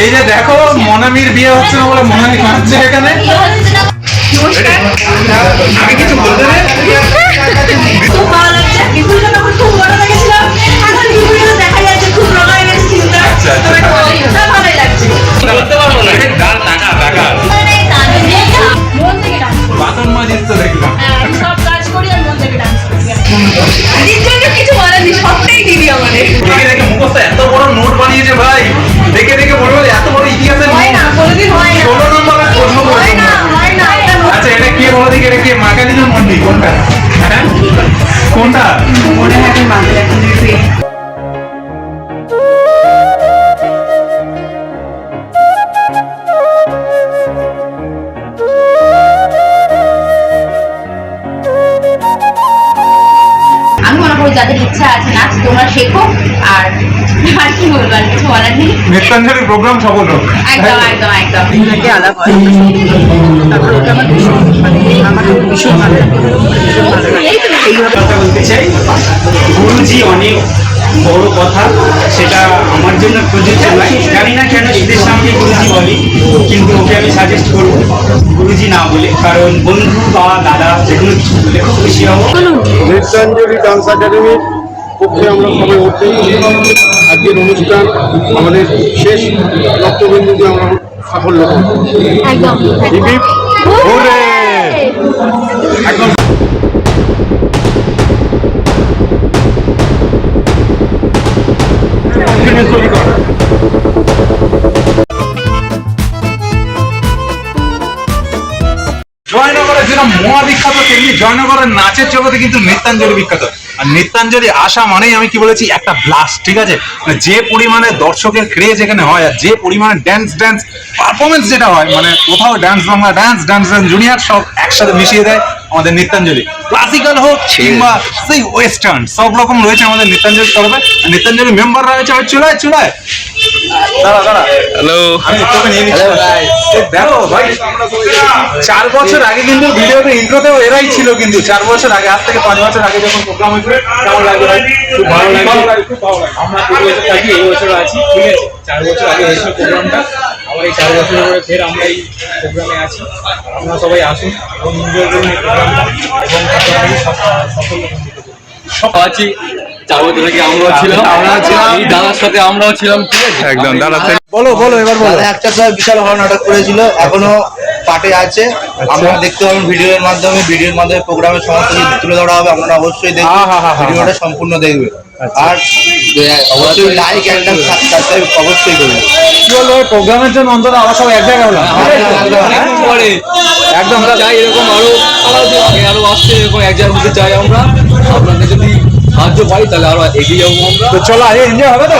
এই যে দেখো মনামির বিয়ে হচ্ছে না বলে মনামি কাঁদছে এখানে। আমি কিছু বলতে আচ্ছা, আচ্ছা। মন থেকে বাসন মাজিস তো দেখলাম। জন্য কিছু বলেনি সবটাই দিদি আমাদের। দেখে দেখে মুখস্থ এত বড় নোট বানিয়েছে ভাই। দেখে দেখে বড় বড় এত বড় ইতিহাসের হয় না কোনোদিন হয় না। ষোলো নম্বরের প্রশ্ন হয় না হয় না আচ্ছা এটা কি বলো দেখি এটা কি? মাকালিজুর মন্দির কোনটা? হ্যাঁ? কোনটা? মনে হয় যাদের ইচ্ছা আছে নাচ তোমরা শেখো। আর আর কি বলব আর কিছু বলার নেই। নৃত্যাঞ্জলি প্রোগ্রাম সফল হোক। একদম একদম একদম। আলাদা হয়। তারপর ওটা আমার ভীষণ মানে ভালো লাগে। ভীষণ ভালো লাগে এইভাবে কথা বলতে চাই। গুরুজি অনেক বড় কথা সেটা আমার জন্য প্রযোজ্য নয়। জানি না কেন এদের সামনে গুরুজি বলি কিন্তু ওকে আমি সাজেস্ট করব গুরুজি না বলে কারণ বন্ধু বা দাদা যে কোনো কিছু বলে খুব খুশি হব। নৃত্যাঞ্জলি ডান্স একাডেমির পক্ষে আমরা সবাই উঠতে আজকের অনুষ্ঠান আমাদের শেষ রক্তবিন্দু দিয়ে আমরা সাফল্য করব একদম। হিপ তৈরি করা জয়নগরের তেমনি জয়নগরের নাচের জগতে কিন্তু নৃত্যাঞ্জলি বিখ্যাত। আর নৃত্যাঞ্জলি আসা মানেই আমি কি বলেছি, একটা ব্লাস্ট ঠিক আছে? মানে যে পরিমাণে দর্শকের ক্রেজ এখানে হয় আর যে পরিমাণে ড্যান্স ড্যান্স পারফরমেন্স যেটা হয় মানে কোথাও dance Bangla dance dance dance junior সব একসাথে মিশিয়ে দেয়। আমাদের নৃত্যাঞ্জলি। ক্লাসিক্যাল হোক কিংবা সেই ওয়েস্টার্ন সব রকম রয়েছে আমাদের নৃত্যাঞ্জলি তরফে। আর নৃত্যাঞ্জলি মেম্বাররা রয়েছে চুলায় চুলায়। দাঁড়া দাঁড়া। হ্যালো চার বছর আগে কিন্তু ভিডিওতে ইন্ট্রোতেও এরাই ছিল কিন্তু চার বছর আগে আজ থেকে পাঁচ বছর আগে যখন প্রোগ্রাম হয়েছিল কেমন লাগে ভাই? খুব ভালো। লাগে খুব ভালো লাগে আমরা দু বছর থাকি এই বছর আছি ঠিক আছে? চার বছর আগে হয়েছিল প্রোগ্রামটা আবার এই চার বছর পরে ফের আমরা এই প্রোগ্রামে আছি। আপনারা সবাই আসুন এবং এনজয় করুন এই প্রোগ্রামটা এবং সফল সব আছি। চার বছর আগে আমরাও ছিলাম। আমরাও ছিলাম। দাদার সাথে আমরাও ছিলাম ঠিক আছে? একদম দাঁড়া বলো বলো এবার বলো। একটা তো বিশাল ভালো নাটক করেছিল এখনও পাটে আছে। আপনারা দেখতে পাবেন ভিডিওর মাধ্যমে ভিডিওর মাধ্যমে প্রোগ্রামের সমস্ত কিছু তুলে ধরা হবে আপনারা অবশ্যই দেখবেন। ভিডিওটা সম্পূর্ণ দেখবেন। আর অবশ্যই লাইক একটা সাবস্ক্রাইব অবশ্যই করবেন। কি বলব প্রোগ্রামের জন্য অন্তত আমরা সব এক জায়গায় হলাম একদম। আমরা চাই এরকম আরও আরও আসতে এরকম এক জায়গার মধ্যে চাই আমরা। আপনাদের যদি সাহায্য পাই তাহলে আরও এগিয়ে যাব আমরা। তো চলো আরে এনজয় হবে তো?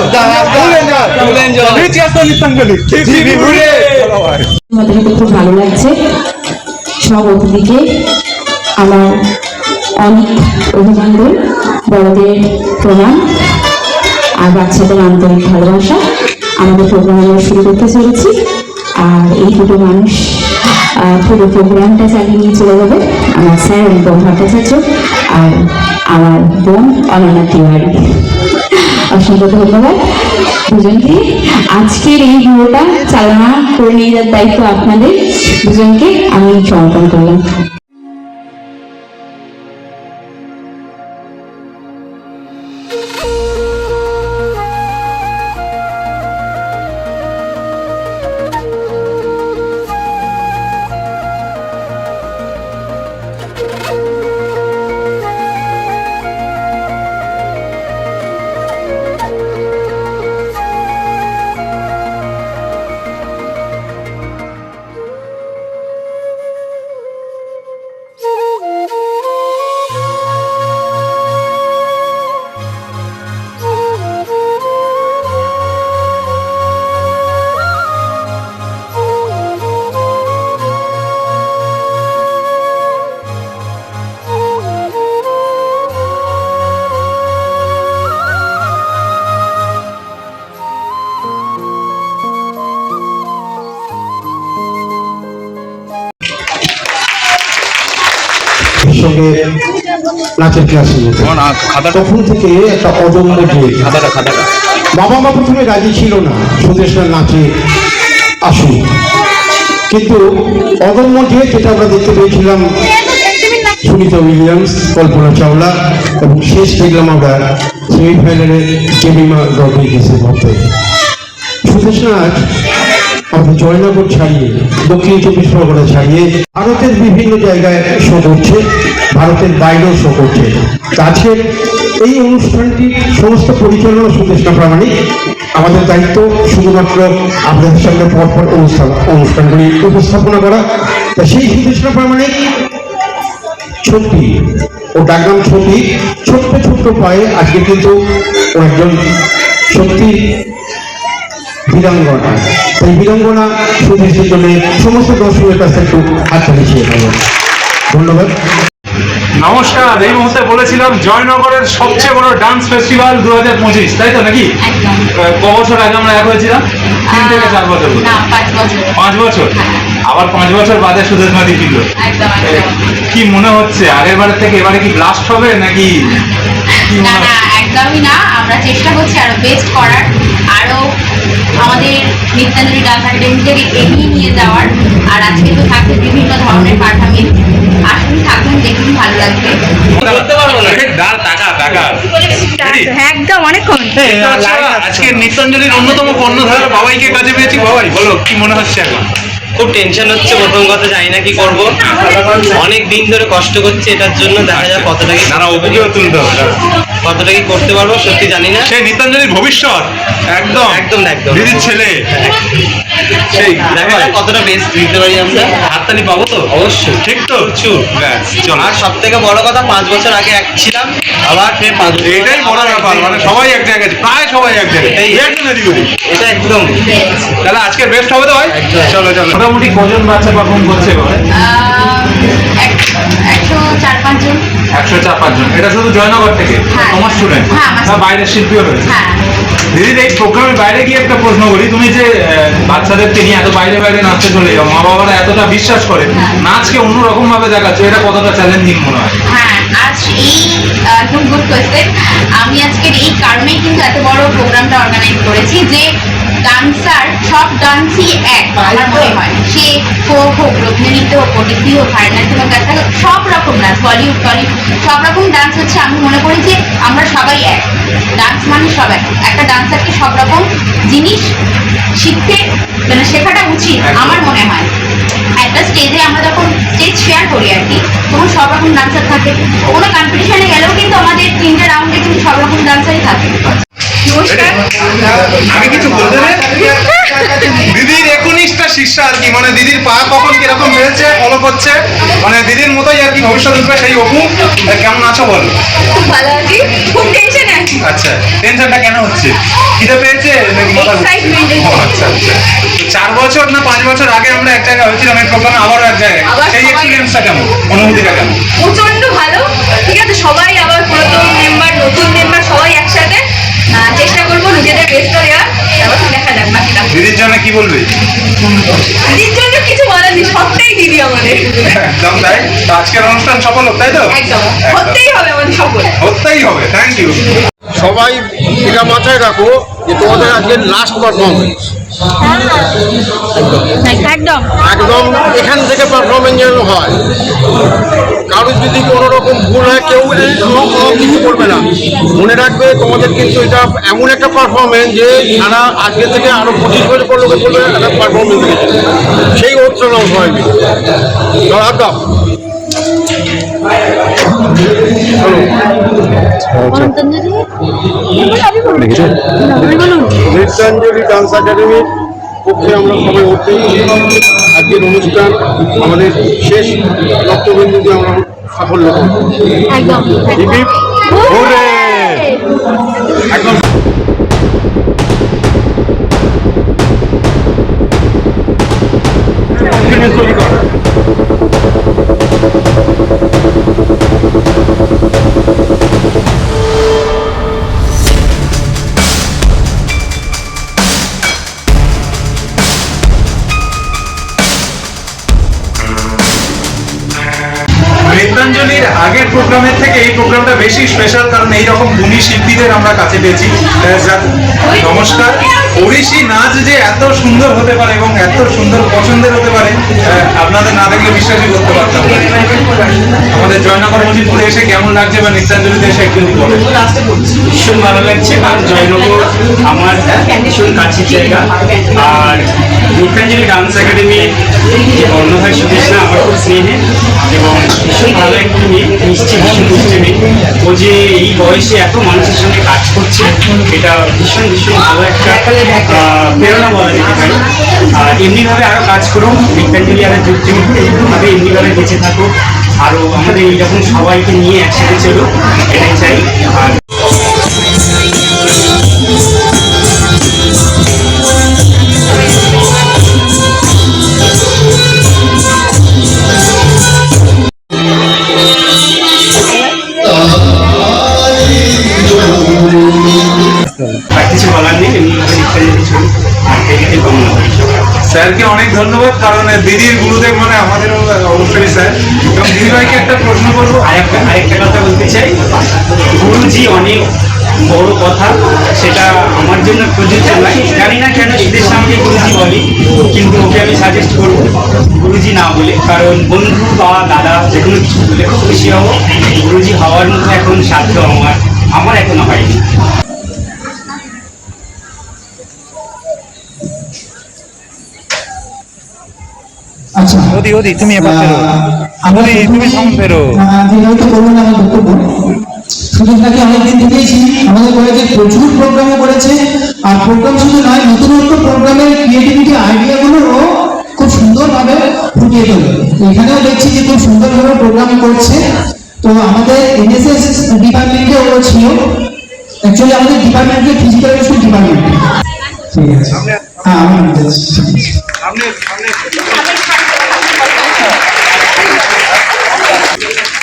আমাদেরকে খুব ভালো লাগছে। সব অতিথিকে আমার অনেক অভিনন্দন। বড়দের প্রণাম। আর বাচ্চাদের আন্তরিক ভালোবাসা। আমাদের প্রোগ্রাম আমরা শুরু করতে চলেছি। আর এই দুটো মানুষ পুরো প্রোগ্রামটা চালিয়ে নিয়ে চলে যাবে। আমার স্যার অনুপম ভট্টাচার্য আর আমার বোন অনন্যা তিওয়ারি। অসংখ্য ধন্যবাদ। দুজনকে আজকের এই ভিডিওটা চালনা করে নিয়ে যাওয়ার দায়িত্ব আপনাদের। দুজনকে আমি সমর্পণ করলাম। সঙ্গে নাচের ক্লাসে যেতে তখন থেকে একটা অজন্ম খাতাটা বাবা মা প্রথমে রাজি ছিল না সুদেশের নাচে আসুন। কিন্তু অদম্য যে যেটা আমরা দেখতে পেয়েছিলাম সুনিতা উইলিয়ামস কল্পনা চাওলা এবং শেষ দেখলাম আমরা সেমিফাইনালে জেমিমা রড্রিগেসের মধ্যে আজ আমাদের জয়নগর ছাড়িয়ে, দক্ষিণ চব্বিশ পরগনা ছাড়িয়ে ভারতের বিভিন্ন জায়গায় শো করছে, ভারতের বাইরেও শো করছে। আজকের এই অনুষ্ঠানটি সমস্ত পরিচালনা সুদেশনা প্রামাণিক। আমাদের দায়িত্ব শুধুমাত্র আপনাদের সামনে পরপর অনুষ্ঠান, অনুষ্ঠানগুলি উপস্থাপনা করা। তা সেই সুদেশনা প্রামাণিক ছোট্টি ও ডাকনাম ছোটি ছোট্ট ছোট্ট পায়ে আজকে কিন্তু একজন সত্যি বীরাঙ্গনা। এই বীরাঙ্গনা সুদেশের জন্য সমস্ত দর্শকের কাছে একটু ছিয়ে নেবেন ধন্যবাদ। নমস্কার এই মুহূর্তে বলেছিলাম জয়নগরের সবচেয়ে বড় ডান্স ফেস্টিভ্যাল দু হাজার পঁচিশ তাই তো নাকি? ক বছর আগে আমরা এক হয়েছিলাম? তিন থেকে চার বছর পাঁচ বছর। আবার পাঁচ বছর বাদে সুদেশ একদম একদম। কি মনে হচ্ছে? আগের বারের থেকে এবারে কি ব্লাস্ট হবে নাকি? কি মনে হচ্ছে? একদমই না আমরা চেষ্টা করছি আরও বেস্ট করার আরও আমাদের নিত্যাঞ্জলি ডান্স একাডেমিটাকে এগিয়ে নিয়ে যাওয়ার। আর আজকে তো থাকবে বিভিন্ন ধরনের পারফরমেন্স আসুন থাকুন দেখুন ভালো লাগবে। না? একদম অনেকক্ষণ। আচ্ছা, আজকে নিত্যাঞ্জলির অন্যতম কর্ণধার বাবাইকে কাজে পেয়েছি বাবাই বলো কি মনে হচ্ছে এখন? খুব টেনশন হচ্ছে প্রথম কথা জানি না কি করব। অনেক দিন ধরে কষ্ট করছে এটার জন্য দেখা যাক কতটা কি নানা অপুকেও তুলতে হবে। কতটা কি করতে পারব সত্যি জানি না। সেই নিত্যাঞ্জলির ভবিষ্যৎ। একদম। একদম একদম। দিদির ছেলে। সেই দেখা কতটা বেস্ট দিতে পারি আমরা। হাততালি পাবো তো? অবশ্যই। ঠিক তো? ব্যাস, চলো। আর সব থেকে বড় কথা পাঁচ বছর আগে এক ছিলাম আবার ফের পাঁচ বছর এটাই বড় ব্যাপার মানে সবাই এক জায়গায় আছে, প্রায় সবাই এক জায়গায়। এই- একজন এদিক এটা একদম। তাহলে আজকের বেস্ট হবে তো ভাই? চলো চলো। মোটামুটি কজন বাচ্চা পারফর্ম করছে এবারে? একশো চার পাঁচজন। এটা শুধু জয়নগর থেকে হ্যাঁ। তোমার স্টুডেন্ট হ্যাঁ, বা বাইরের শিল্পীও রয়েছে। হ্যাঁ। দিদির এই প্রোগ্রামের বাইরে গিয়ে একটা প্রশ্ন করি। তুমি যে বাচ্চাদেরকে নিয়ে এত বাইরে বাইরে নাচতে চলে যাও মা বাবারা এতটা বিশ্বাস করে। নাচকে অন্যরকম ভাবে দেখাচ্ছ এটা কতটা চ্যালেঞ্জিং মনে হয়? হ্যাঁ আজ এই একদম গুড কোয়েশ্চেন আমি আজকের এই কারণেই কিন্তু এত বড় প্রোগ্রামটা অর্গানাইজ করেছি যে ডান্সার সব ডান্সই এক আমার মনে হয়। সে ফোক হোক রবীন্দ্রনৃত্য হোক ওটিপি হোক ভারতনাট্যম হোক সব রকম ডান্স বলিউড টলিউড সব রকম ডান্স হচ্ছে। আমি মনে করি যে আমরা সবাই এক। ডান্স মানে সব এক। একটা ডান্সারকে সব রকম জিনিস শিখতে মানে শেখাটা উচিত আমার মনে হয়। একটা স্টেজে আমরা যখন স্টেজ শেয়ার করি আর কি তখন সব রকম ডান্সার থাকে। কোনো কম্পিটিশনে গেলেও কিন্তু আমাদের তিনটে রাউন্ডে কিন্তু সব রকম ডান্সারই থাকে। আমি কিছু বলতে দিদির একনিশটা শিষ্যা আর কি মানে দিদির পা কখন কীরকম বেড়েছে ফলো করছে মানে দিদির মতোই আর কি ভবিষ্যৎ রূপে সেই অপু। কেমন আছো বল? খুব ভালো আছি খুব টেনশনে আছি। আচ্ছা টেনশনটা কেন হচ্ছে? খিদে পেয়েছে নাকি মাথা আচ্ছা আচ্ছা। চার বছর না পাঁচ বছর আগে আমরা এক জায়গায় হয়েছিলাম এই প্রোগ্রামে আবারও এক জায়গায়। সেই এক্সপিরিয়েন্সটা কেমন? অনুভূতিটা কেমন? প্রচণ্ড ভালো। ঠিক আছে সবাই আবার পুরাতন মেম্বার নতুন মেম্বার সবাই একসাথে। চেষ্টা করব নিজেদের বেস্টটা দেওয়ার। তারপর দেখা যাক বাকিটা দিদির জন্য কি বলবি? দিদির জন্য কিছু বলার নেই সবটাই দিদি আমাদের। একদম তাই? আজকের অনুষ্ঠান সফল হোক তাই তো? একদম। হতেই হবে আমাদের সকল। হতেই হবে থ্যাংক ইউ সবাই এটা মাথায় রাখো যে তোমাদের আজকে লাস্ট পারফরমেন্স একদম। একদম এখান থেকে পারফরমেন্স যেন হয়। কারোর যদি কোনো রকম ভুল হয় কেউ কিছু করবে না মনে রাখবে তোমাদের কিন্তু এটা এমন একটা পারফরমেন্স যে সারা আজকে থেকে আরও পঁচিশ বছর পর লোকে বলবে একটা পারফরমেন্স সেই হচ্ছে হয়নি। দাও নৃত্যাঞ্জলি ডান্স একাডেমির পক্ষে আমরা সবাই উঠতে আজকের অনুষ্ঠান আমাদের শেষ লক্ষ্যবিন্দু দিয়ে আমরা সাফল্য করব নমস্কার। ওড়িশি নাচ যে এত সুন্দর হতে পারে এবং এত সুন্দর পছন্দের হতে পারে আহ, আপনাদের না দেখলে বিশ্বাসই করতে পারতাম আমাদের জয়নগর মজিদপুরে এসে কেমন লাগছে বা নিত্যাঞ্জলিতে এসে একটু ভীষণ ভালো লাগছে। আর জয়নগর আমার ভীষণ কাছের জায়গা আর গীতাঞ্জলি ডান্স একাডেমি যে কর্ণধার সুদেশ না আমার খুব স্নেহে এবং ভীষণ ভালো একটি মেয়ে, মিষ্টি, ভীষণ মিষ্টি মেয়ে। ও যে এই বয়সে এত মানুষের সঙ্গে কাজ করছে, এটা ভীষণ ভীষণ ভালো একটা প্রেরণা বলা যেতে পারে। আর এমনিভাবে আরও কাজ করুন গীতাঞ্জলি আরও যুক্তি এমনিভাবে এমনিভাবে বেঁচে থাকুক আরও আমাদের এইরকম সবাইকে নিয়ে একসাথে চলুক এটাই চাই। আর স্যারকে অনেক ধন্যবাদ, কারণ দিদির গুরুদেব মানে আমাদেরও অবশ্যই স্যার। এবং দিদিভাইকে একটা প্রশ্ন করব। আরেকটা আরেকটা কথা বলতে চাই। গুরুজি অনেক বড় কথা, সেটা আমার জন্য প্রযোজ্য নয়। জানি না কেন এদের সামনে গুরুজি বলি, কিন্তু ওকে আমি সাজেস্ট করব গুরুজি না বলে। কারণ বন্ধু বা দাদা যে কোনো কিছু বলে খুব খুশি হব। গুরুজি হওয়ার মতো এখন সাধ্য আমার আমার এখনও হয়নি। ওদি ওদি তুমি এবার ফেরো। ওদি তুমি সামনে ফেরো। সুযোগটাকে অনেকদিন থেকেইছি আমাদের কলেজে প্রচুর প্রোগ্রামও করেছে আর প্রোগ্রাম শুধু নয় নতুন নতুন প্রোগ্রামের ক্রিয়েটিভিটি আইডিয়াগুলো খুব সুন্দরভাবে ফুটিয়ে তোলে। এখানেও দেখছি যে খুব সুন্দরভাবে প্রোগ্রাম করছে। তো আমাদের এনএসএস ডিপার্টমেন্টে ও ছিল। অ্যাকচুয়ালি আমাদের ডিপার্টমেন্টে ফিজিক্যাল এডুকেশন ডিপার্টমেন্ট ঠিক আছে। হ্যাঁ আমি সামনে সামনে। Thank you.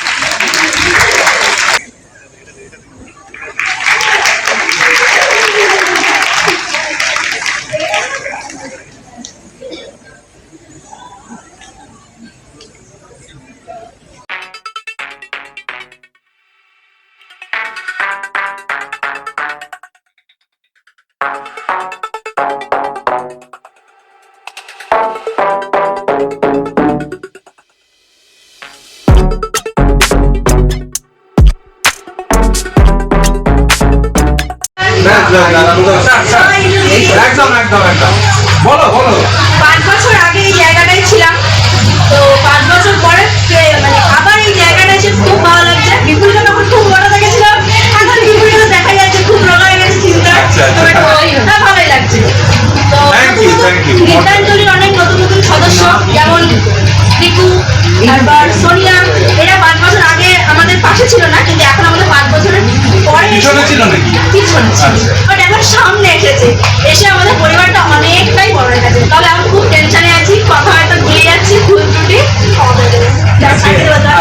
একদম একদম একদম। বলো বলো। পাঁচ বছর আগে এই জায়গাটায় ছিলাম। তো পাঁচ বছর পরে মানে আবার এই জায়গাটা এসে খুব ভালো লাগছে। বিপুলকে তখন খুব বড় দেখেছিলাম এখন বিপুলকে দেখা যাচ্ছে খুব গেছে চিন্তা। আচ্ছা, আচ্ছা। হ্যাঁ ভালোই লাগছে। তো. গীতাঞ্জলির অনেক নতুন নতুন সদস্য যেমন রিকু তারপর সোনিয়া এরা পাঁচ বছর আগে আমাদের পাশে ছিল না কিন্তু এখন আমাদের পাঁচ বছরের পরে পিছনে ছিল নাকি? পিছনে ছিল। আচ্ছা। বাট এখন সামনে এসেছে। এসে আমাদের পরিবারটা অনেকটাই বড় হয়ে গেছে। তবে আমি খুব টেনশনে আছি কথা হয়তো ভুলে যাচ্ছি ভুল ত্রুটি।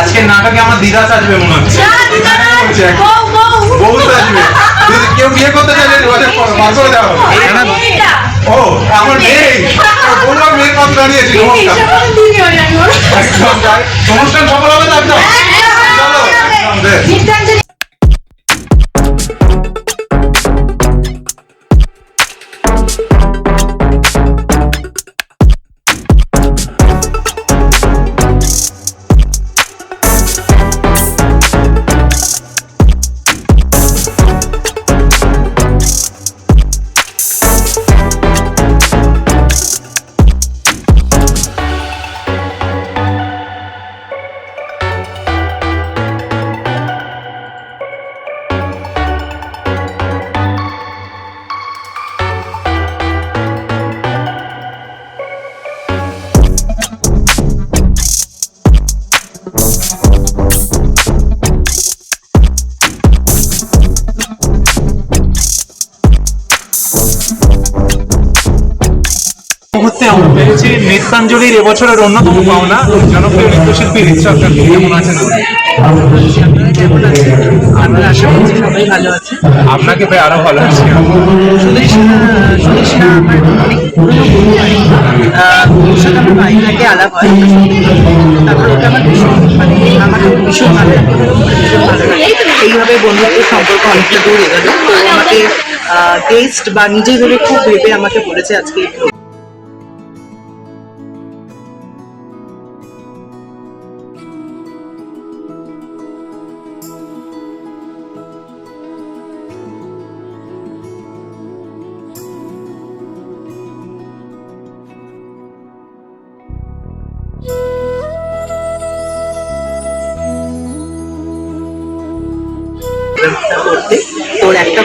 আজকে নাটকে আমার দিদা সাজবে মনে হচ্ছে। না, দিদা না, বলছে, বউ, সাজবে কেউ বিয়ে করতে চাইলে বার করে দেওয়া হবে ও আমার মেয়ে। বললাম মেয়ের দাঁড়িয়েছি নমস্কার। হয় না। অনুষ্ঠান সফল হবে তো একদম। চলো। একদম বেশ। গীতাঞ্জলি নৃত্যাঞ্জলির এবছরের অন্যতম পাওনা জনপ্রিয় নৃত্যশিল্পী রিচা আক্তার কেমন আছেন? আপনাকে ভাই আরও ভালো আছি ভীষণ ভালো এইভাবে বন্ধুত্বের সম্পর্ক অনেকটা দূর এগোলো। তো আমাকে গেস্ট বা নিজে ভেবে খুব ভেবে আমাকে বলেছে আজকে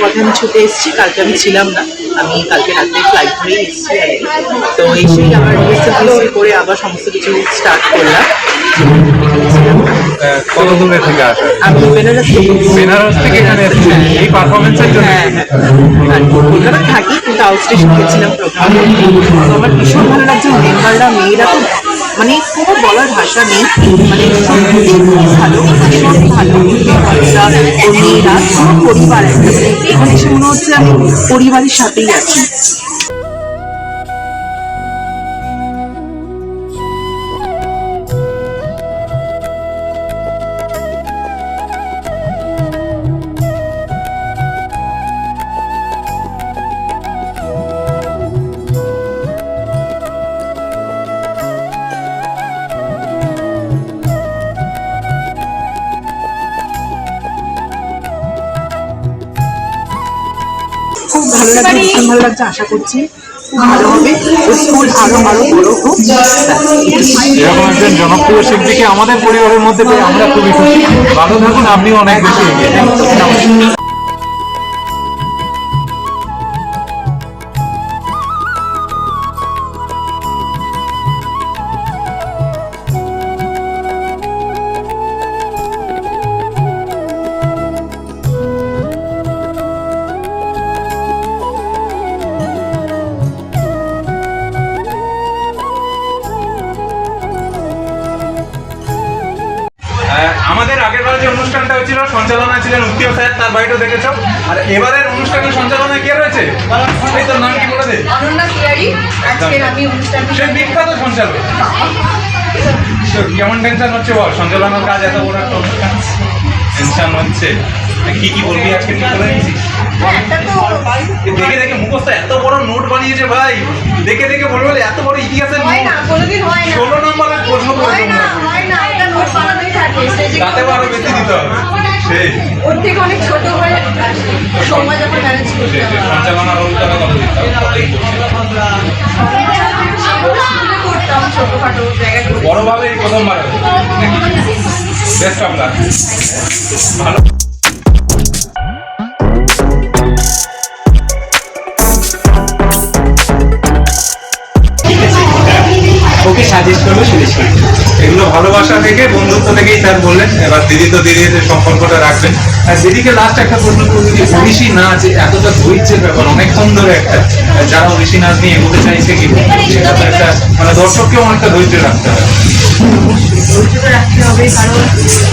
কথা আমি ছুটে এসেছি কালকে আমি ছিলাম না। আমি কালকে রাত্রে ফ্লাইট ধরেই এসেছি। তো এসেই আমার রিসেপ্ট করে আবার সমস্ত কিছু স্টার্ট করলাম। কত দূরে থেকে আসা? আমি বেনারস থেকে বেনারস থেকে এখানে এসেছেন এই পারফরমেন্সের জন্য? হ্যাঁ হ্যাঁ। কলকাতা থাকি কিন্তু আউট স্টেশন গেছিলাম প্রোগ্রাম আমার ভীষণ ভালো লাগছে। মেম্বাররা মেয়েরা তো মানে কোনো বলার ভাষা নেই মানে খুব ভালো ভালো পরিবার একটা এখানে মনে হচ্ছে আমি পরিবারের সাথেই আছি। লাগছে, আশা করছি স্কুল আরও আরও বড় হোক। এরকম একজন জনপ্রিয় শিল্পীকে আমাদের পরিবারের মধ্যে আমরা খুবই খুশি। ভালো থাকুন আপনি অনেক বেশি কেমন টেনশন হচ্ছে বল? সঞ্চালনার কাজ এত বড় একটা অনুষ্ঠান টেনশন হচ্ছে। কি কি বলবি আজকে? ঠিক করে দেখে দেখে মুখস্থ এত বড় নোট বানিয়েছে ভাই। দেখে দেখে বলবে বলে এত বড় ইতিহাসের ষোলো নম্বরের প্রশ্ন করে না তোমরা। না একটা নোট বানানোই থাকে। স্টেজে তাতে আরও বেশি দিতে হবে। সেই। ওর থেকে অনেক ছোট হয়ে সময় যখন ম্যানেজ করতে কত দিতে হবে? বড়ভাবে প্রথমবার বেস্ট অফ লাক ভালো। ওকে সাজেস্ট করব খান এগুলো ভালোবাসা থেকে বন্ধুত্ব থেকেই স্যার বললেন এবার দিদি তো দিদির সম্পর্কটা রাখবেন। আর দিদিকে লাস্ট একটা প্রশ্ন করব যে ওড়িশি নাচ এতটা ধৈর্যের ব্যাপার অনেকক্ষণ ধরে একটা যারা ওড়িশি নাচ নিয়ে এগোতে চাইছে কি সেটা তো একটা মানে দর্শককেও অনেকটা ধৈর্য রাখতে হবে ধৈর্যটা রাখতে হবে কারণ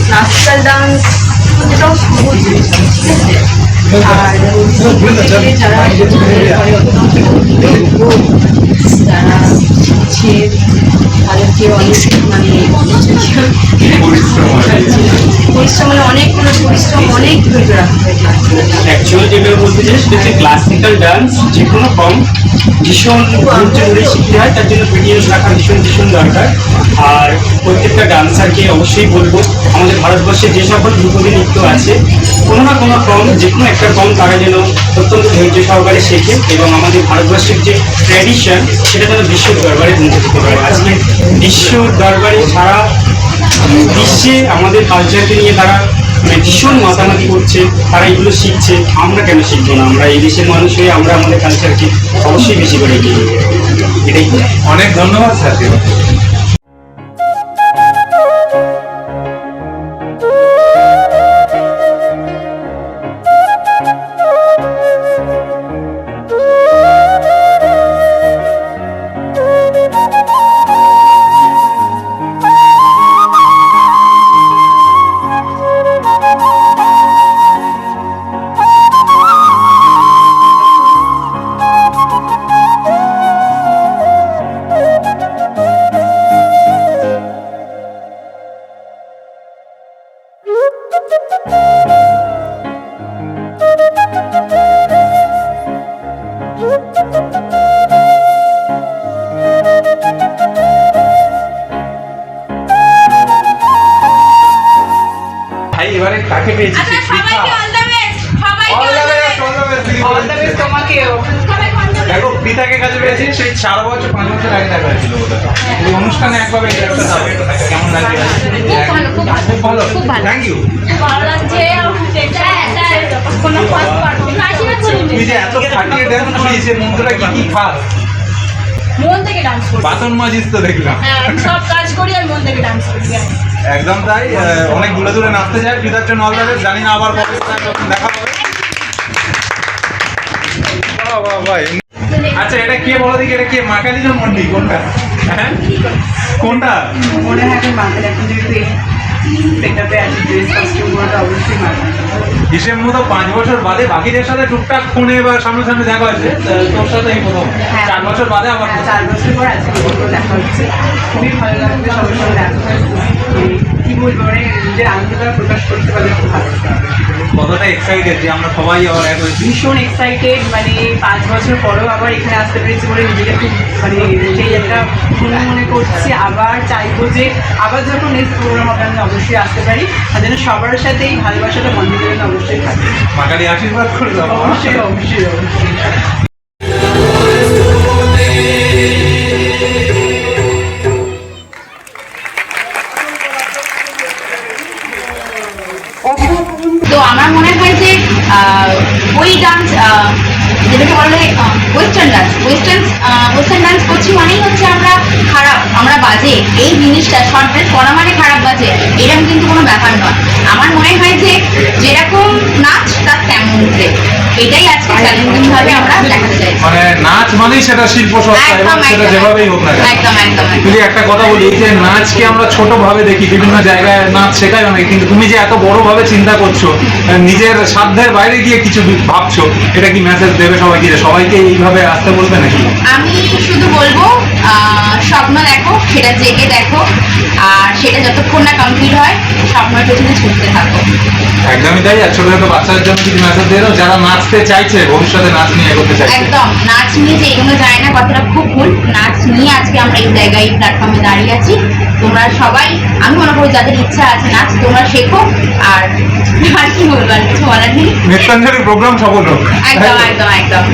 ক্লাসিক্যাল ডান্স এটাও সহজ জিনিস ঠিক আছে? আর যারা যারা হচ্ছে তাদেরকে অনেক মানে পরিশ্রম হয়। মানে অনেকগুলো পরিশ্রম অনেক ধৈর্য রাখতে অ্যাকচুয়ালি যেটা বলতে চাই সেটা হচ্ছে ক্লাসিক্যাল ডান্স যে কোনো ফর্ম ভীষণ ধৈর্য ধরে শিখতে হয়, তার জন্য ভিডিও রাখা ভীষণ ভীষণ দরকার আর প্রত্যেকটা ডান্সারকে অবশ্যই বলব, আমাদের ভারতবর্ষে যে সকল ধ্রুপদী নৃত্য আছে, কোনো না কোনো ফর্ম যে কোনো একটা ফর্ম তারা যেন অত্যন্ত ধৈর্য সহকারে শেখে এবং আমাদের ভারতবর্ষের যে ট্র্যাডিশন সেটা যেন বিশ্ব দরবারে পৌঁছে দিতে পারে আজকে বিশ্ব দরবারে সারা বিশ্বে আমাদের কালচারকে নিয়ে তারা মানে ভীষণ মাতামাতি করছে, তারা এগুলো শিখছে। আমরা কেন শিখব না? আমরা এই দেশের মানুষ হয়ে আমরা আমাদের কালচারকে অবশ্যই বেশি করে এগিয়ে এটাই। অনেক ধন্যবাদ, স্যার। আশীর্বাদ যে এত ফাটিয়ে ড্যান্স করিস এই মন্ত্রটা কি কি খাস? মন থেকে ডান্স করি। বাসন মাজিস তো দেখলাম। হ্যাঁ সব কাজ করি আর মন থেকে ডান্স করি। একদম তাই অনেক দূরে দূরে নাচতে যায় দ্য বেস্ট জানি না আবার কবে দেখা হবে। আচ্ছা এটা কে বলো দেখি এটা কে মাকালি না মন্ডি কোনটা? হ্যাঁ? কোনটা? মনে হয় এখন যেহেতু সেটাতে আছে ড্রেস কস্টিউম অবশ্যই মানায় হিসেব মতো পাঁচ বছর বাদে বাকিদের সাথে টুকটাক ফোনে বা সামনে সামনে দেখা হয়েছে তোর সাথে এই প্রথম। হ্যাঁ। চার বছর বাদে আবার হ্যাঁ, চার বছর পর আজকে দেখা হচ্ছে। খুবই ভালো লাগবে সবার সঙ্গে দেখা হয় খুবই, কি বলব মানে নিজের আনন্দটা প্রকাশ করতে পারলে খুব ভালো। কতটা এক্সাইটেড যে আমরা সবাই আবার এক হয়েছি? ভীষণ এক্সাইটেড মানে পাঁচ বছর পরেও আবার এখানে আসতে পেরেছি বলে নিজেকে খুব মানে সেই একটা মনে মনে করছি। আবার চাইব যে আবার যখন নেক্সট প্রোগ্রাম হবে আমি অবশ্যই আসতে পারি আর যেন সবার সাথে এই ভালোবাসাটা বন্ধুদের অবশ্যই থাকে। মাকালি আশীর্বাদ করে অবশ্যই অবশ্যই অবশ্যই। ওই ডান্স যেটাকে বলে western dance western western dance করছি মানেই হচ্ছে আমরা খারাপ আমরা বাজে। এই জিনিসটা শর্ট ড্রেস পরা মানে খারাপ বাজে। এরকম কিন্তু কোনো ব্যাপার নয়। আমার মনে হয় যে যেরকম নাচ তার তেমন উঠবে এটাই আজকে চ্যালেঞ্জিং ভাবে আমরা দেখাতে চাই মানে নাচ মানেই সেটা শিল্প সত্তা এবং সেটা একদম যেভাবেই হোক না একদম একদম। যদি একটা কথা বলি এই যে নাচকে আমরা ছোট ভাবে দেখি বিভিন্ন জায়গায় নাচ শেখায় অনেক কিন্তু তুমি যে এত বড় ভাবে চিন্তা করছ নিজের সাধ্যের বাইরে গিয়ে কিছু ভাবছ এটা কি মেসেজ দেবে সবাইকে? সবাইকে এইভাবে আসতে বলবে নাকি? আমি শুধু বলব স্বপ্ন দেখো সেটা জেগে দেখো আর সেটা যতক্ষণ না কমপ্লিট হয় স্বপ্নের পেছনে ছুটতে থাকো। একদমই তাই আর ছোট ছোট বাচ্চাদের জন্য কিছু মেসেজ দিয়ে দাও যারা নাচতে চাইছে ভবিষ্যতে নাচ নিয়ে এগোতে চাইছে। একদম নাচ নিয়ে যে এগোনো যায় না কথাটা খুব ভুল। নাচ নিয়ে আজকে আমরা এই জায়গায় এই প্ল্যাটফর্মে দাঁড়িয়ে আছি। তোমরা সবাই আমি মনে করি যাদের ইচ্ছা আছে নাচ তোমরা শেখো। আর আর কি বলব আর কিছু বলার নেই। নৃত্যাঞ্জলি প্রোগ্রাম সফল হোক। একদম একদম একদম।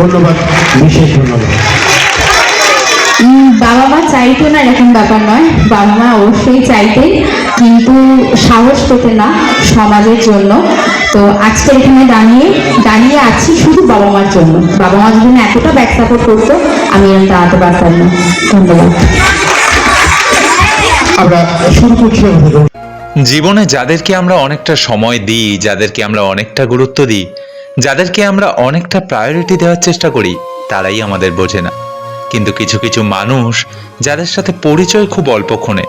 ধন্যবাদ বিশেষ ধন্যবাদ। বাবা মা চাইতো না এরকম ব্যাপার নয়। বাবা মা অবশ্যই চাইতেন কিন্তু সাহস পেতে না সমাজের জন্য। তো আজকে এখানে দাঁড়িয়ে দাঁড়িয়ে আছি শুধু বাবা মার জন্য। বাবা মা যদি এতটা ব্যাক সাপোর্ট করতো আমি এরকম দাঁড়াতে পারতাম না। ধন্যবাদ। আমরা শুরু করছি জীবনে যাদেরকে আমরা অনেকটা সময় দিই যাদেরকে আমরা অনেকটা গুরুত্ব দিই যাদেরকে আমরা অনেকটা প্রায়োরিটি দেওয়ার চেষ্টা করি, তারাই আমাদের বোঝে না। কিন্তু কিছু কিছু মানুষ যাদের সাথে পরিচয় খুব অল্পক্ষণে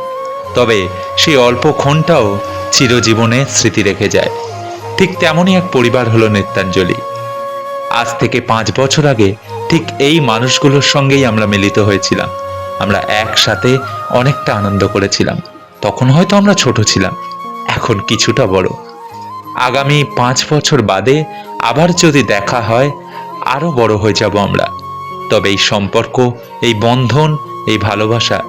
তবে সেই অল্পক্ষণটাও চিরজীবনে স্মৃতি রেখে যায়। ঠিক তেমনই এক পরিবার হলো নৃত্যাঞ্জলি। আজ থেকে পাঁচ বছর আগে ঠিক এই মানুষগুলোর সঙ্গেই আমরা মিলিত হয়েছিলাম। আমরা একসাথে অনেকটা আনন্দ করেছিলাম। তখন হয়তো আমরা ছোট ছিলাম, এখন কিছুটা বড়। আগামী পাঁচ বছর বাদে আবার যদি দেখা হয় আরও বড় হয়ে যাব আমরা। তবে এই সম্পর্ক, এই বন্ধন, এই ভালোবাসা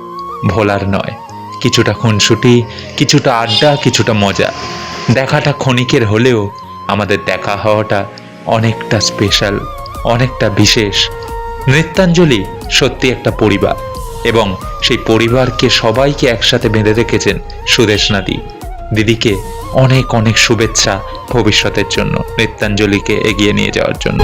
ভোলার নয়। কিছুটা খুনসুটি, কিছুটা আড্ডা, কিছুটা মজা। দেখাটা ক্ষণিকের হলেও আমাদের দেখা হওয়াটা অনেকটা স্পেশাল অনেকটা বিশেষ। নৃত্যাঞ্জলি সত্যি একটা পরিবার এবং সেই পরিবারকে সবাইকে একসাথে বেঁধে রেখেছেন সুদেশ নাদি দিদিকে অনেক অনেক শুভেচ্ছা ভবিষ্যতের জন্য নৃত্যাঞ্জলিকে এগিয়ে নিয়ে যাওয়ার জন্য।